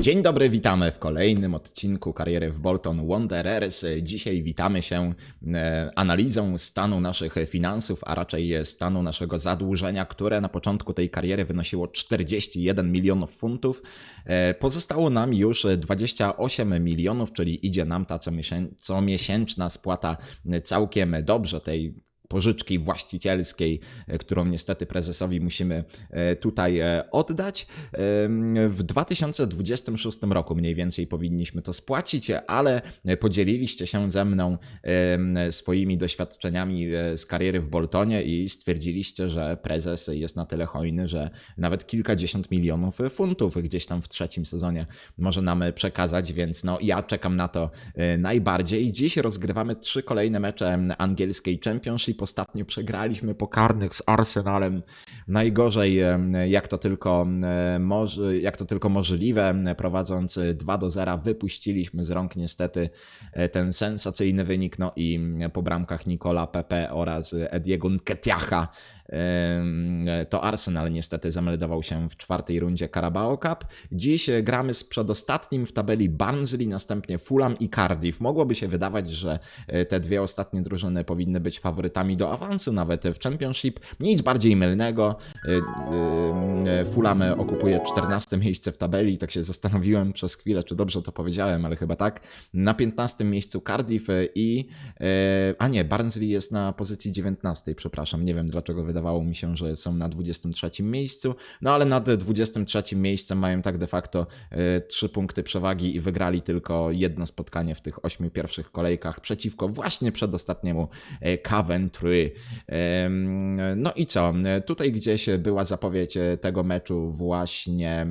Dzień dobry, witamy w kolejnym odcinku kariery w Bolton Wanderers. Dzisiaj witamy się e, analizą stanu naszych finansów, a raczej stanu naszego zadłużenia, które na początku tej kariery wynosiło 41 milionów funtów. E, Pozostało nam już 28 milionów, czyli idzie nam ta comiesię- comiesięczna spłata całkiem dobrze tej pożyczki właścicielskiej, e, którą niestety prezesowi musimy e, tutaj e, oddać. W 2026 roku mniej więcej powinniśmy to spłacić, ale podzieliliście się ze mną swoimi doświadczeniami z kariery w Boltonie i stwierdziliście, że prezes jest na tyle hojny, że nawet kilkadziesiąt milionów funtów gdzieś tam w trzecim sezonie może nam przekazać, więc no ja czekam na to najbardziej. Dziś rozgrywamy trzy kolejne mecze angielskiej Championship. Ostatnio przegraliśmy po karnych z Arsenalem. Najgorzej, em, jak to tylko, e, jak to tylko możliwe, prowadząc 2 do 0, wypuściliśmy z rąk niestety e, ten sensacyjny wynik. No i po bramkach Nicola Pepe oraz Ediego Nketiacha to Arsenal niestety zameldował się w czwartej rundzie Carabao Cup. Dziś e, gramy z przedostatnim w tabeli Barnsley, następnie Fulham i Cardiff. Mogłoby się wydawać, że e, te dwie ostatnie drużyny powinny być faworytami do awansu nawet w Championship. Nic bardziej mylnego. E, e, Fulham okupuje 14 miejsce w tabeli. Tak się zastanowiłem przez chwilę, czy dobrze to powiedziałem, ale chyba tak. Na 15 miejscu Cardiff i. A nie, Barnsley jest na pozycji 19, przepraszam. Nie wiem dlaczego wydawało mi się, że są na 23 miejscu. No ale nad 23 miejscem mają tak de facto 3 punkty przewagi i wygrali tylko jedno spotkanie w tych 8 pierwszych kolejkach przeciwko właśnie przedostatniemu Coventry. Em, No i co? Tutaj gdzieś była zapowiedź tego meczu właśnie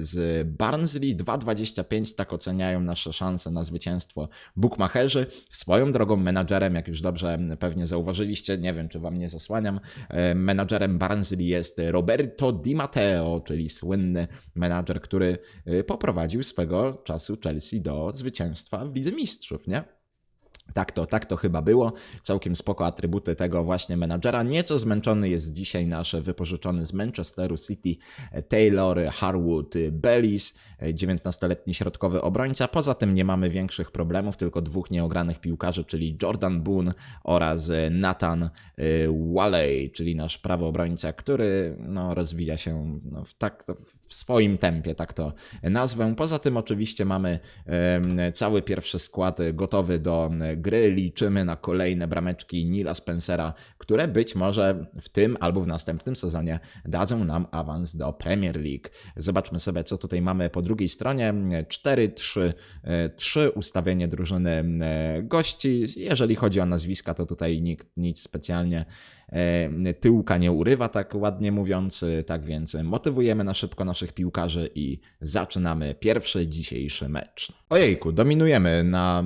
z Barnsley. 2,25 tak oceniają nasze szanse na zwycięstwo bookmacherzy. Swoją drogą menadżerem, jak już dobrze pewnie zauważyliście, nie wiem czy wam nie zasłaniam, menadżerem Barnsley jest Roberto Di Matteo, czyli słynny menadżer, który e, poprowadził swego czasu Chelsea do zwycięstwa w Lidze Mistrzów, nie? Tak to, tak to chyba było. Całkiem spoko atrybuty tego właśnie menadżera. Nieco zmęczony jest dzisiaj nasz wypożyczony z Manchesteru City Taylor Harwood Bellis, 19-letni środkowy obrońca. Poza tym nie mamy większych problemów, tylko dwóch nieogranych piłkarzy, czyli Jordan Boone oraz Nathan y, Walley, czyli nasz prawy obrońca, który no, rozwija się no, w, tak, w swoim tempie, tak to nazwę. Poza tym oczywiście mamy em, cały pierwszy skład gotowy do gry. Liczymy na kolejne brameczki Nila Spencera, które być może w tym albo w następnym sezonie dadzą nam awans do Premier League. Zobaczmy sobie, co tutaj mamy po drugiej stronie. 4-3-3 ustawienie drużyny e, gości. Jeżeli chodzi o nazwiska, to tutaj nikt nic specjalnie e, tyłka nie urywa, tak ładnie mówiąc. Tak więc motywujemy na szybko naszych piłkarzy i zaczynamy pierwszy dzisiejszy mecz. Ojejku, dominujemy na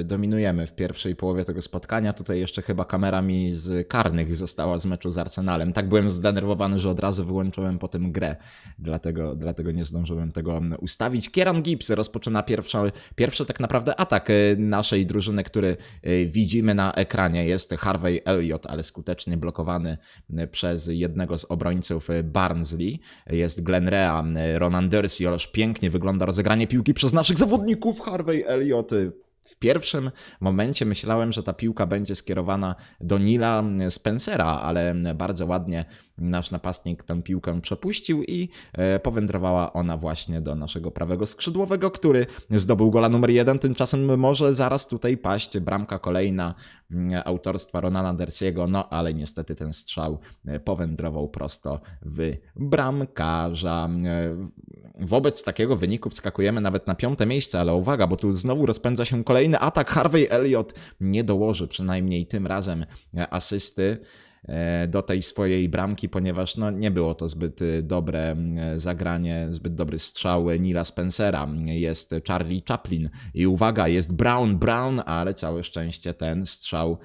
e, dominujemy w pierwszej połowie tego spotkania. Tutaj jeszcze chyba kamera mi z karnych została z meczu z Arsenalem. Tak byłem zdenerwowany, że od razu wyłączyłem potem grę. Dlatego, dlatego nie zdążyłem tego ustawić. Kieran Gibbs rozpoczyna pierwsza, pierwszy tak naprawdę atak e, naszej drużyny, który e, widzimy na ekranie. Jest Harvey Elliott, ale skutecznie blokowany e, przez jednego z obrońców e, Barnsley. Jest Glenn Rea, e, Ronan Dersi, ależ pięknie wygląda rozegranie piłki przez naszych zawodników. Harvey Elliott w pierwszym momencie myślałem, że ta piłka będzie skierowana do Nila Spencera, ale bardzo ładnie nasz napastnik tę piłkę przepuścił i e, powędrowała ona właśnie do naszego prawego skrzydłowego, który zdobył gola numer jeden. Tymczasem może zaraz tutaj paść bramka kolejna mm, autorstwa Ronana Dersiego, no ale niestety ten strzał e, powędrował prosto w bramkarza. E, Wobec takiego wyniku wskakujemy nawet na piąte miejsce, ale uwaga, bo tu znowu rozpędza się kolejny atak. Harvey Elliott nie dołoży przynajmniej tym razem e, asysty e, do tej swojej bramki, ponieważ no, nie było to zbyt e, dobre zagranie, zbyt dobry strzał Nila Spencera. Jest Charlie Chaplin i uwaga, jest Brown, Brown, ale całe szczęście ten strzał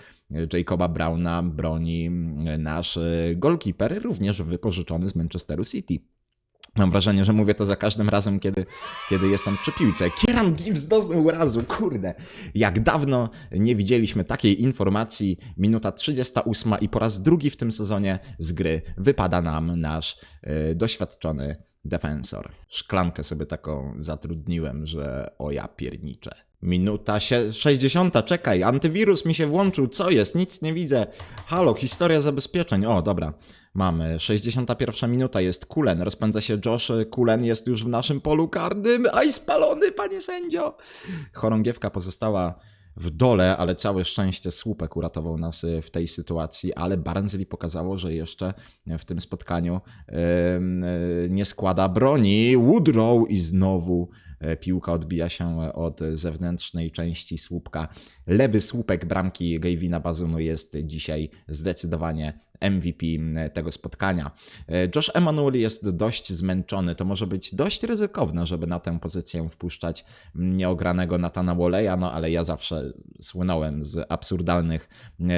Jacoba Browna broni nasz golkiper, również wypożyczony z Manchesteru City. Mam wrażenie, że mówię to za każdym razem, kiedy, kiedy jestem przy piłce. Kieran Gibbs doznał urazu, kurde. Jak dawno nie widzieliśmy takiej informacji. Minuta 38 i po raz drugi w tym sezonie z gry wypada nam nasz e, doświadczony defensor. Szklankę sobie taką zatrudniłem, że o ja pierniczę. Minuta się 60, czekaj, antywirus mi się włączył, co jest? Nic nie widzę. Halo, historia zabezpieczeń. O, dobra, mamy. 61 minuta jest Kulen, rozpędza się Josh, Kulen jest już w naszym polu karnym. Aj, spalony, panie sędzio! Chorągiewka pozostała w dole, ale całe szczęście słupek uratował nas y, w tej sytuacji, ale Barnsley pokazało, że jeszcze w tym spotkaniu yy, nie składa broni. Woodrow i znowu e, piłka odbija się od zewnętrznej części słupka. Lewy słupek bramki Gavina Bazunu jest dzisiaj zdecydowanie MVP tego spotkania. E, Josh Emanuel jest dość zmęczony, to może być dość ryzykowne, żeby na tę pozycję wpuszczać nieogranego Natana Woleya, no ale ja zawsze słynąłem z absurdalnych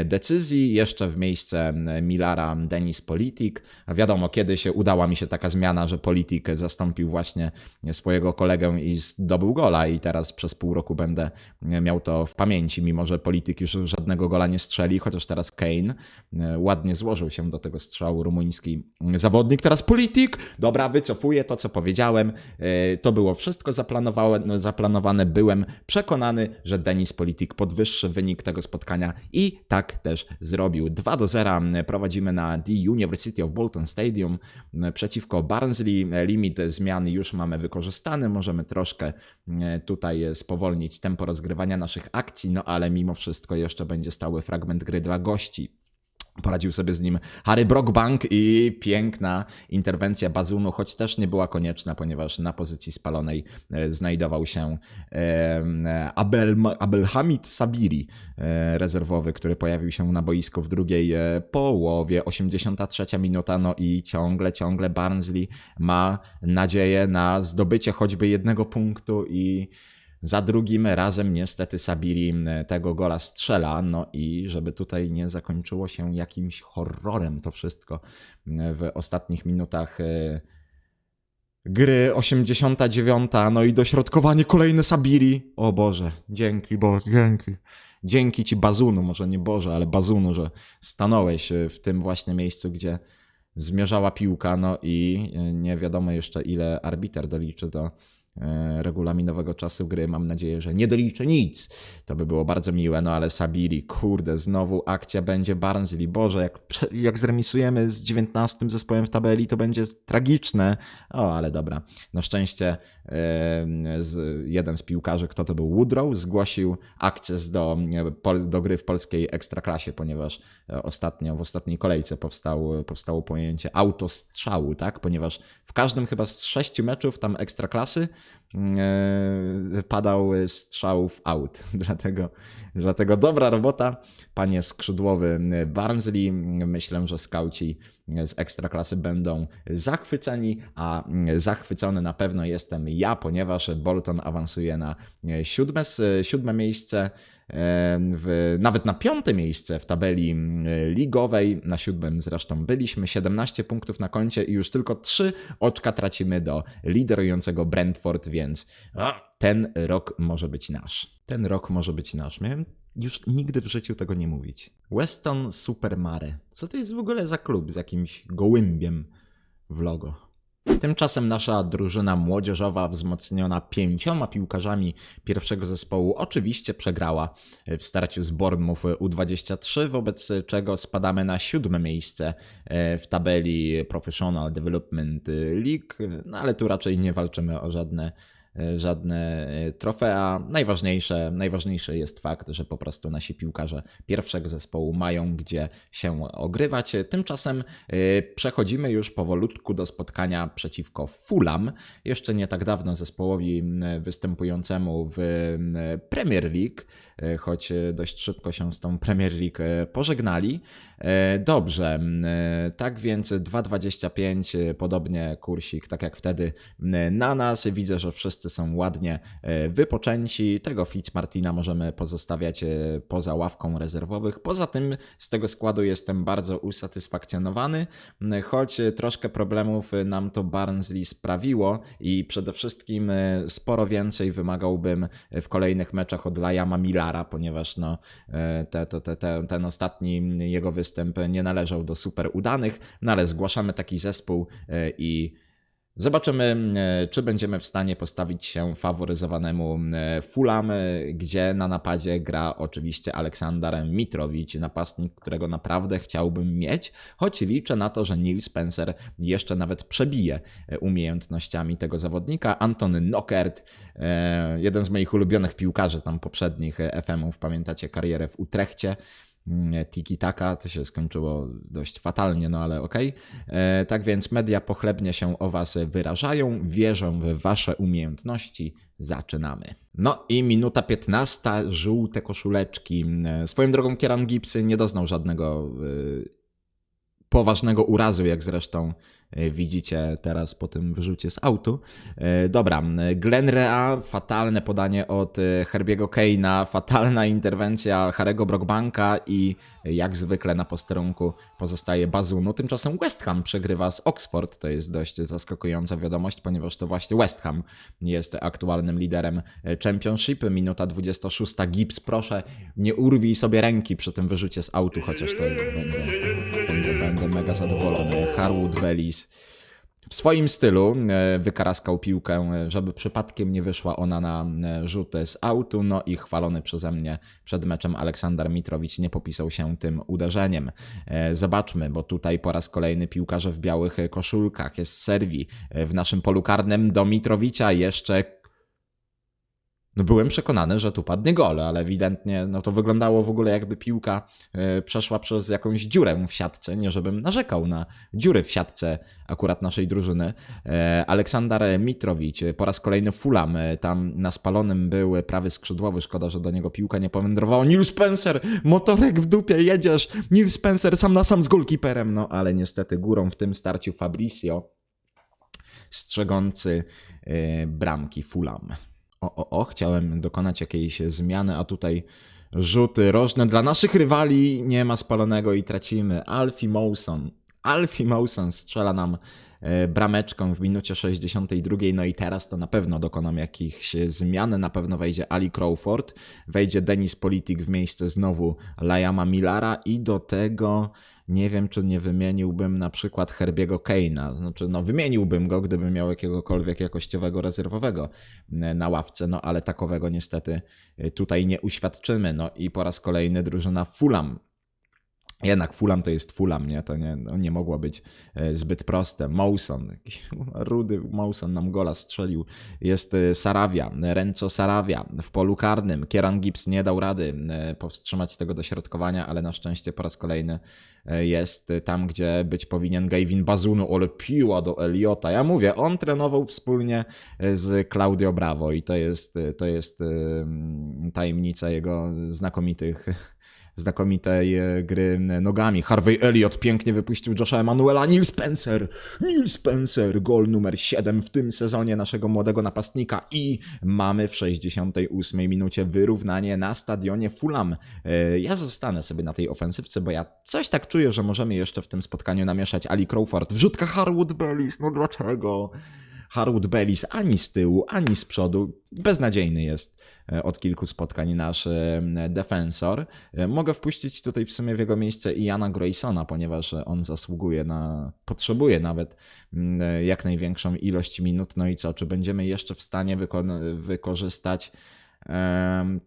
decyzji. Jeszcze w miejsce Milara Denis Politik. Wiadomo, kiedy się udała mi się taka zmiana, że Politik zastąpił właśnie swojego kolegę i zdobył gola i teraz przez pół roku będę miał to w pamięci, mimo że Politik już żadnego gola nie strzeli, chociaż teraz Kane ładnie złożył się do tego strzału rumuński zawodnik. Teraz polityk. Dobra, wycofuję to, co powiedziałem. E, to było wszystko zaplanowane. zaplanowane. Byłem przekonany, że Denis Politik podwyższy wynik tego spotkania i tak też zrobił. 2 do 0 prowadzimy na The University of Bolton Stadium przeciwko Barnsley. Limit zmian już mamy wykorzystany. Możemy troszkę e, tutaj spowolnić tempo rozgrywania naszych akcji, no ale mimo wszystko jeszcze będzie stały fragment gry dla gości. Poradził sobie z nim Harry Brockbank i piękna interwencja Bazunu, choć też nie była konieczna, ponieważ na pozycji spalonej e, znajdował się Abel, Abelhamid Sabiri, e, rezerwowy, który pojawił się na boisku w drugiej e, połowie, 83 minuta, no i ciągle, ciągle Barnsley ma nadzieję na zdobycie choćby jednego punktu i za drugim razem niestety Sabiri tego gola strzela, no i żeby tutaj nie zakończyło się jakimś horrorem to wszystko w ostatnich minutach e, gry 89, no i dośrodkowanie kolejne Sabiri. O Boże, dzięki Boże, dzięki. Dzięki Ci Bazunu, może nie Boże, ale Bazunu, że stanąłeś w tym właśnie miejscu, gdzie zmierzała piłka, no i e, nie wiadomo jeszcze ile arbiter doliczy do E, regulaminowego czasu gry. Mam nadzieję, że nie doliczę nic. To by było bardzo miłe, no ale Sabiri, kurde, znowu akcja będzie Barnsley. Boże, jak, jak zremisujemy z 19 zespołem w tabeli, to będzie tragiczne. O, ale dobra. Na szczęście z, jeden z piłkarzy, kto to był, Woodrow, zgłosił akces do, do gry w polskiej ekstraklasie, ponieważ e, ostatnio, w ostatniej kolejce powstało, pojęcie autostrzału, tak? Ponieważ w każdym chyba z sześciu meczów tam ekstraklasy E, padał strzałów out. Dlatego, dlatego dobra robota, panie skrzydłowy Barnsley. Myślę, że skauci z ekstraklasy będą zachwyceni, a zachwycony na pewno jestem ja, ponieważ Bolton awansuje na siódme, siódme miejsce w, nawet na piąte miejsce w tabeli ligowej, na siódmym zresztą byliśmy, 17 punktów na koncie i już tylko 3 oczka tracimy do liderującego Brentford, więc ten rok może być nasz. Ten rok może być nasz. Miałem już nigdy w życiu tego nie mówić. Weston Supermare. Co to jest w ogóle za klub z jakimś gołębiem w logo? Tymczasem nasza drużyna młodzieżowa, wzmocniona pięcioma piłkarzami pierwszego zespołu, oczywiście przegrała w starciu z Bournemouth U23, wobec czego spadamy na siódme miejsce e, w tabeli Professional Development League, no ale tu raczej nie walczymy o żadne żadne e, trofea. Najważniejsze, najważniejszy jest fakt, że po prostu nasi piłkarze pierwszego zespołu mają gdzie się ogrywać. Tymczasem e, przechodzimy już powolutku do spotkania przeciwko Fulham. Jeszcze nie tak dawno zespołowi występującemu w Premier League. E, choć e, dość szybko się z tą Premier League e, pożegnali. Dobrze, tak więc 2,25, podobnie kursik, tak jak wtedy na nas. Widzę, że wszyscy są ładnie wypoczęci. Tego Martina możemy pozostawiać poza ławką rezerwowych. Poza tym z tego składu jestem bardzo usatysfakcjonowany, choć troszkę problemów nam to Barnsley sprawiło i przede wszystkim sporo więcej wymagałbym w kolejnych meczach od Lajama Mila ponieważ no, e, te, te, te, ten ostatni jego występ nie należał do super udanych, no ale zgłaszamy taki zespół e, i Zobaczymy, e, czy będziemy w stanie postawić się faworyzowanemu e, Fulham, e, gdzie na napadzie gra oczywiście Aleksander Mitrowicz, napastnik, którego naprawdę chciałbym mieć, choć liczę na to, że Neil Spencer jeszcze nawet przebije umiejętnościami tego zawodnika. Anton Knockert, jeden z moich ulubionych piłkarzy tam poprzednich FM-ów, pamiętacie karierę w Utrechcie, Mm, Tiki Taka, to się skończyło dość fatalnie, no ale okej. Okay. Tak więc media pochlebnie się o Was wyrażają, wierzą w Wasze umiejętności. Zaczynamy. No i minuta 15, żółte koszuleczki. E, swoją drogą Kieran Gibbs nie doznał żadnego e, poważnego urazu, jak zresztą e, widzicie teraz po tym wyrzucie z autu. E, dobra, Glenn Rea, fatalne podanie od e, Herbiego Keina, fatalna interwencja Harego Brockbanka i jak zwykle na posterunku pozostaje Bazunu. Tymczasem West Ham przegrywa z Oxford, to jest dość zaskakująca wiadomość, ponieważ to właśnie West Ham jest aktualnym liderem Championship. Minuta 26, Gibbs, proszę nie urwij sobie ręki przy tym wyrzucie z autu, chociaż to będzie, będzie będę mega zadowolony. Harwood Bellis w swoim stylu e, wykaraskał piłkę, żeby przypadkiem nie wyszła ona na e, rzuty z autu, no i chwalony przeze mnie przed meczem Aleksander Mitrowicz nie popisał się tym uderzeniem. E, zobaczmy, bo tutaj po raz kolejny piłkarze w białych koszulkach jest serwi. W naszym polu karnym do Mitrowicza jeszcze no byłem przekonany, że tu padnie gol, ale ewidentnie no to wyglądało w ogóle jakby piłka y, przeszła przez jakąś dziurę w siatce, nie żebym narzekał na dziury w siatce akurat naszej drużyny. E, Aleksander Mitrowicz, po raz kolejny Fulham, e, tam na spalonym był prawy skrzydłowy, szkoda, że do niego piłka nie powędrowała. Neil Spencer, motorek w dupie, jedziesz, Neil Spencer sam na sam z golkiperem, no ale niestety górą w tym starciu Fabricio, strzegący bramki Fulham o, o, o, chciałem dokonać jakiejś zmiany, a tutaj rzuty rożne dla naszych rywali, nie ma spalonego i tracimy. Alfie Mawson. Alfie Mawson strzela nam e, brameczką w minucie 62, no i teraz to na pewno dokonam jakichś zmian, na pewno wejdzie Ali Crawford, wejdzie Denis Politik w miejsce znowu Layama Millara i do tego nie wiem, czy nie wymieniłbym na przykład Herbiego Keina. Znaczy, no wymieniłbym go, gdybym miał jakiegokolwiek jakościowego rezerwowego e, na ławce, no ale takowego niestety e, tutaj nie uświadczymy. No i po raz kolejny drużyna Fulham jednak Fulham to jest Fulham, nie? To nie, no nie mogło być e, zbyt proste. Mawson, rudy Mawson nam gola strzelił. Jest e, Sarawia, Renzo Sarawia w polu karnym. Kieran Gibbs nie dał rady e, powstrzymać tego dośrodkowania, ale na szczęście po raz kolejny jest tam, gdzie być powinien Gavin Bazunu, ale piła do Eliota. Ja mówię, on trenował wspólnie z Claudio Bravo i to jest, to jest tajemnica jego znakomitych znakomitej e, gry nogami. Harvey Elliott pięknie wypuścił Josha Emanuela. Neil Spencer, Neil Spencer, gol numer 7 w tym sezonie naszego młodego napastnika i mamy w 68 minucie wyrównanie na stadionie Fulham. E, ja zostanę sobie na tej ofensywce, bo ja coś tak czuję, że możemy jeszcze w tym spotkaniu namieszać Ali Crawford. Wrzutka Harwood Bellis, no dlaczego? Harwood Bellis ani z tyłu, ani z przodu. Beznadziejny jest e, od kilku spotkań nasz e, defensor. E, mogę wpuścić tutaj w sumie w jego miejsce i Jana Graysona, ponieważ on zasługuje na, potrzebuje nawet mm, jak największą ilość minut. No i co, czy będziemy jeszcze w stanie wyko- wykorzystać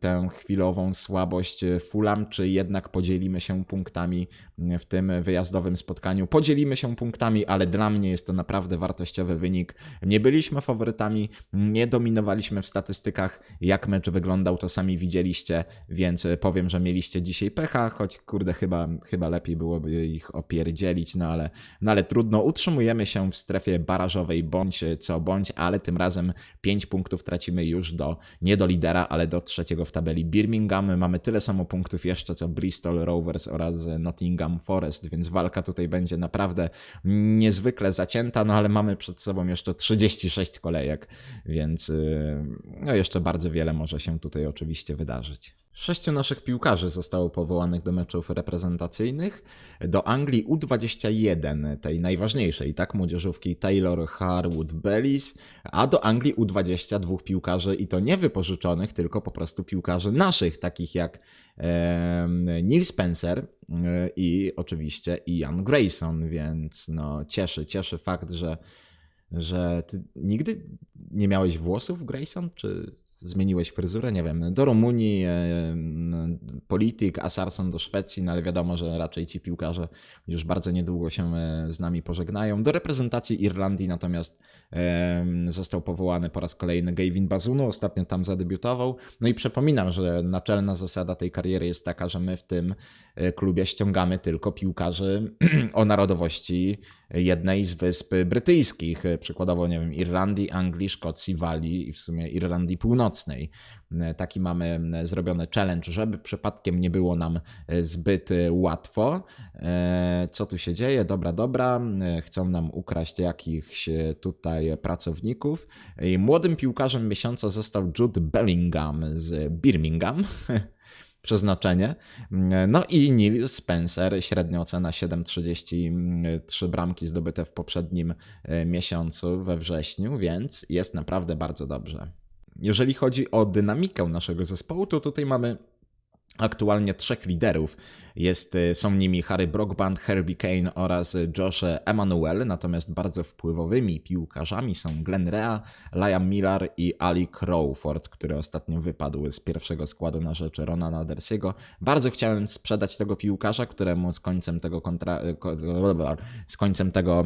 tę chwilową słabość Fulham, czy jednak podzielimy się punktami w tym wyjazdowym spotkaniu. Podzielimy się punktami, ale dla mnie jest to naprawdę wartościowy wynik. Nie byliśmy faworytami, nie dominowaliśmy w statystykach. Jak mecz wyglądał, to sami widzieliście, więc powiem, że mieliście dzisiaj pecha, choć kurde, chyba, chyba lepiej byłoby ich opierdzielić, no ale, no ale trudno. Utrzymujemy się w strefie barażowej bądź co bądź, ale tym razem 5 punktów tracimy już do nie do lidera, ale do trzeciego w tabeli Birmingham. Mamy tyle samo punktów jeszcze co Bristol Rovers oraz Nottingham Forest, więc walka tutaj będzie naprawdę niezwykle zacięta, no ale mamy przed sobą jeszcze 36 kolejek, więc y, no jeszcze bardzo wiele może się tutaj oczywiście wydarzyć. Sześciu naszych piłkarzy zostało powołanych do meczów reprezentacyjnych. Do Anglii U21, tej najważniejszej, tak, młodzieżówki Taylor Harwood Bellis, a do Anglii U20 dwóch piłkarzy i to nie wypożyczonych, tylko po prostu piłkarzy naszych, takich jak e, Neil Spencer e, i oczywiście Ian Grayson, więc no cieszy, cieszy fakt, że że ty nigdy nie miałeś włosów, Grayson? Czy zmieniłeś fryzurę? Nie wiem. Do Rumunii, e, polityk, a Sarson do Szwecji, no ale wiadomo, że raczej ci piłkarze już bardzo niedługo się e, z nami pożegnają. Do reprezentacji Irlandii natomiast e, został powołany po raz kolejny Gavin Bazunu, ostatnio tam zadebiutował. No i przypominam, że naczelna zasada tej kariery jest taka, że my w tym e, klubie ściągamy tylko piłkarzy o narodowości jednej z wysp brytyjskich, przykładowo, nie wiem, Irlandii, Anglii, Szkocji, Walii i w sumie Irlandii Północnej. Taki mamy zrobiony challenge, żeby przypadkiem nie było nam zbyt łatwo. Co tu się dzieje? Dobra, dobra. Chcą nam ukraść jakichś tutaj pracowników. Młodym piłkarzem miesiąca został Jude Bellingham z Birmingham. przeznaczenie. No i Neil Spencer, średnia ocena 7,33 bramki zdobyte w poprzednim e, miesiącu we wrześniu, więc jest naprawdę bardzo dobrze. Jeżeli chodzi o dynamikę naszego zespołu, to tutaj mamy aktualnie trzech liderów. Jest, y, są nimi Harry Brockband, Herbie Kane oraz Josh Emanuel, natomiast bardzo wpływowymi piłkarzami są Glenn Rea, Liam Miller i Ali Crawford, który ostatnio wypadł z pierwszego składu na rzecz Ronana Dersiego. Bardzo chciałem sprzedać tego piłkarza, któremu z końcem tego, kontra... z końcem tego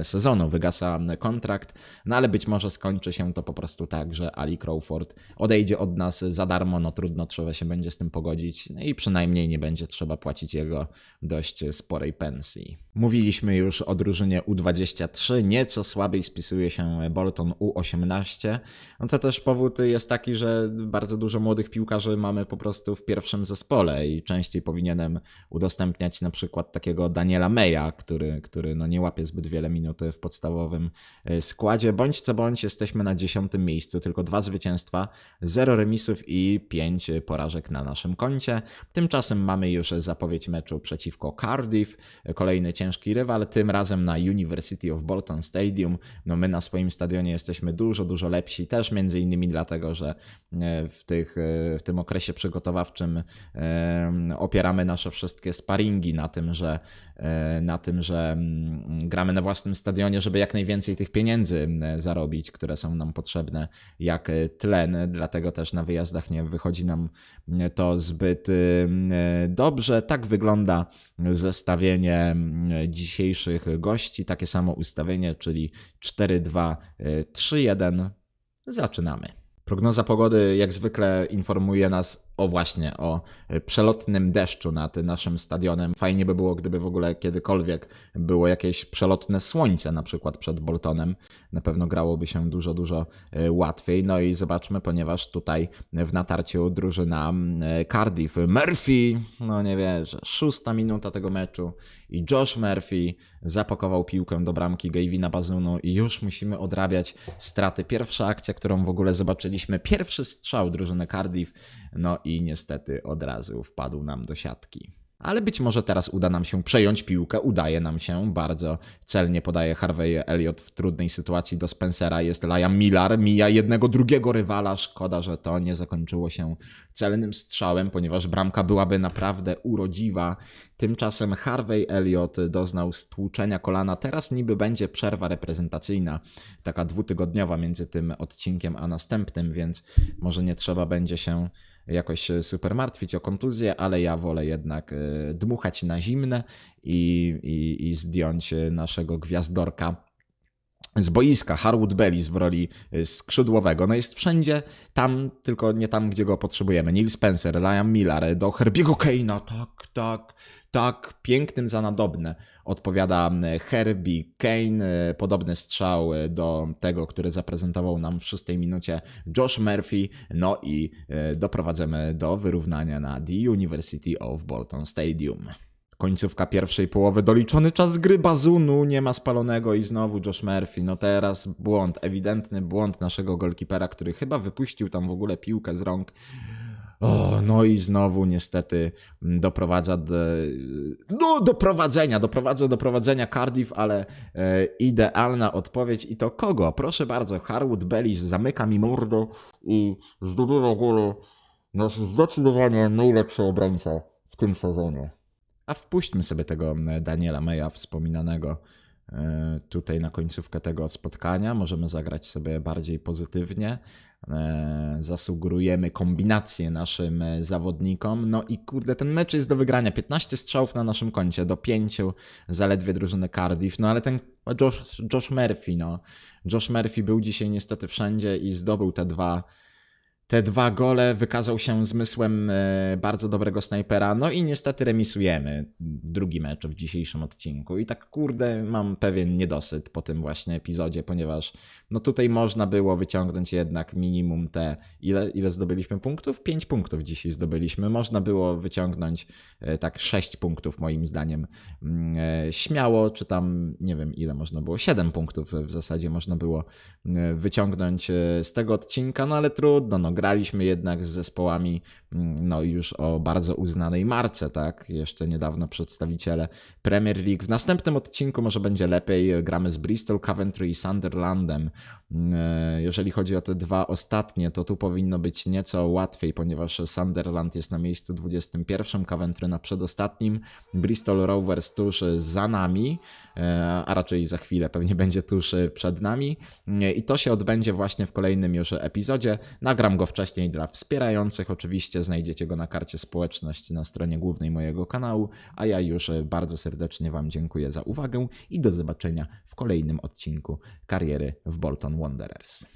y, sezonu wygasa kontrakt, no ale być może skończy się to po prostu tak, że Ali Crawford odejdzie od nas za darmo, no trudno, trzeba się będzie z tym pogodzić, no i przynajmniej nie będzie trzeba płacić jego dość sporej pensji. Mówiliśmy już o drużynie U23, nieco słabiej spisuje się Bolton U18. No to też powód jest taki, że bardzo dużo młodych piłkarzy mamy po prostu w pierwszym zespole i częściej powinienem udostępniać na przykład takiego Daniela Meya, który, który no nie łapie zbyt wiele minut w podstawowym e, składzie. Bądź co bądź jesteśmy na dziesiątym miejscu, tylko dwa zwycięstwa, zero remisów i pięć porażek na naszym koncie. Tymczasem mamy już zapowiedź meczu przeciwko Cardiff, kolejny ciężki rywal, tym razem na University of Bolton Stadium. No my na swoim stadionie jesteśmy dużo, dużo lepsi, też między innymi dlatego, że e, w, tych, e, w tym okresie przygotowawczym e, opieramy nasze wszystkie sparingi na tym, że, na tym, że mm, gramy na własnym stadionie, żeby jak najwięcej tych pieniędzy zarobić, które są nam potrzebne jak tlen, dlatego też na wyjazdach nie wychodzi nam to zbyt dobrze. Tak wygląda zestawienie dzisiejszych gości. Takie samo ustawienie, czyli 4-2-3-1. Zaczynamy. Prognoza pogody jak zwykle informuje nas o właśnie o przelotnym deszczu nad naszym stadionem. Fajnie by było, gdyby w ogóle kiedykolwiek było jakieś przelotne słońce, na przykład przed Boltonem. Na pewno grałoby się dużo, dużo e, łatwiej. No i zobaczmy, ponieważ tutaj w natarciu drużyna e, Cardiff Murphy, no nie wierzę, szósta minuta tego meczu i Josh Murphy zapakował piłkę do bramki Gavina Bazunu i już musimy odrabiać straty. Pierwsza akcja, którą w ogóle zobaczyliśmy, pierwszy strzał drużyny Cardiff, no i niestety od razu wpadł nam do siatki. Ale być może teraz uda nam się przejąć piłkę, udaje nam się, bardzo celnie podaje Harvey Elliott w trudnej sytuacji do Spencera, jest Liam Millar, mija jednego drugiego rywala, szkoda, że to nie zakończyło się celnym strzałem, ponieważ bramka byłaby naprawdę urodziwa. Tymczasem Harvey Elliott doznał stłuczenia kolana, teraz niby będzie przerwa reprezentacyjna, taka dwutygodniowa między tym odcinkiem a następnym, więc może nie trzeba będzie się jakoś super martwić o kontuzję, ale ja wolę jednak e, dmuchać na zimne i, i, i zdjąć naszego gwiazdorka z boiska Harwood Bellis w roli e, skrzydłowego. No jest wszędzie, tam, tylko nie tam, gdzie go potrzebujemy. Neil Spencer, Liam Miller, do Herbiego Kane'a, tak, tak, tak, pięknym za nadobne. Odpowiada Herbie Kane, podobny strzał do tego, który zaprezentował nam w szóstej minucie Josh Murphy, no i e, doprowadzamy do wyrównania na The University of Bolton Stadium. Końcówka pierwszej połowy, doliczony czas gry Bazunu, nie ma spalonego i znowu Josh Murphy. No teraz błąd, ewidentny błąd naszego golkipera, który chyba wypuścił tam w ogóle piłkę z rąk. O, no i znowu niestety doprowadza do, no, do prowadzenia, doprowadza do prowadzenia Cardiff, ale e, idealna odpowiedź i to kogo? Proszę bardzo, Harwood Bellis zamyka mi mordo i zdobywa gole nasz zdecydowanie najlepszy obrońca w tym sezonie. A wpuśćmy sobie tego Daniela Meja wspominanego e, tutaj na końcówkę tego spotkania. Możemy zagrać sobie bardziej pozytywnie. E, Zasugerujemy kombinację naszym e, zawodnikom. No i kurde, ten mecz jest do wygrania. 15 strzałów na naszym koncie, do 5 zaledwie drużyny Cardiff. No ale ten Josh, Josh Murphy, no. Josh Murphy był dzisiaj niestety wszędzie i zdobył te dwa te dwa gole wykazał się zmysłem e, bardzo dobrego snajpera, no i niestety remisujemy drugi mecz w dzisiejszym odcinku. I tak kurde, mam pewien niedosyt po tym właśnie epizodzie, ponieważ no tutaj można było wyciągnąć jednak minimum te, ile, ile zdobyliśmy punktów? 5 punktów dzisiaj zdobyliśmy. Można było wyciągnąć e, tak 6 punktów moim zdaniem mm, e, śmiało, czy tam nie wiem ile można było, 7 punktów w zasadzie można było wyciągnąć z tego odcinka, no ale trudno, no graliśmy jednak z zespołami mm, no już o bardzo uznanej marce, tak? Jeszcze niedawno przedstawiciele Premier League. W następnym odcinku może będzie lepiej. Gramy z Bristol, Coventry i Sunderlandem. Mm, e, Jeżeli chodzi o te dwa ostatnie, to tu powinno być nieco łatwiej, ponieważ Sunderland jest na miejscu 21, Coventry na przedostatnim, Bristol Rovers tuż za nami, e, a raczej za chwilę pewnie będzie tuż przed nami. E, I to się odbędzie właśnie w kolejnym już epizodzie. Nagram wcześniej dla wspierających, oczywiście znajdziecie go na karcie społeczność na stronie głównej mojego kanału, a ja już bardzo serdecznie Wam dziękuję za uwagę i do zobaczenia w kolejnym odcinku kariery w Bolton Wanderers.